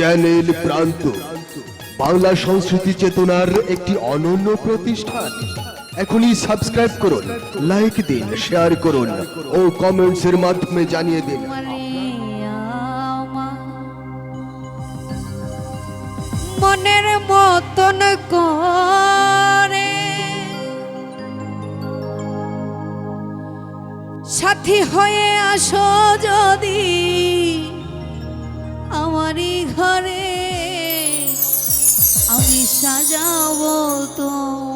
Channel প্রান্ত। বাংলা সংস্কৃতি চেতনার একটি অনন্য প্রতিষ্ঠান। এখনই সাবস্ক্রাইব করুন লাইক দিন শেয়ার করুন ও কমেন্টস এর মাধ্যমে জানিয়ে দিন। মনের মতন করে। সাথী হয়ে আসো যদি। আমারই ঘরে আমি সাজাবো তোমারে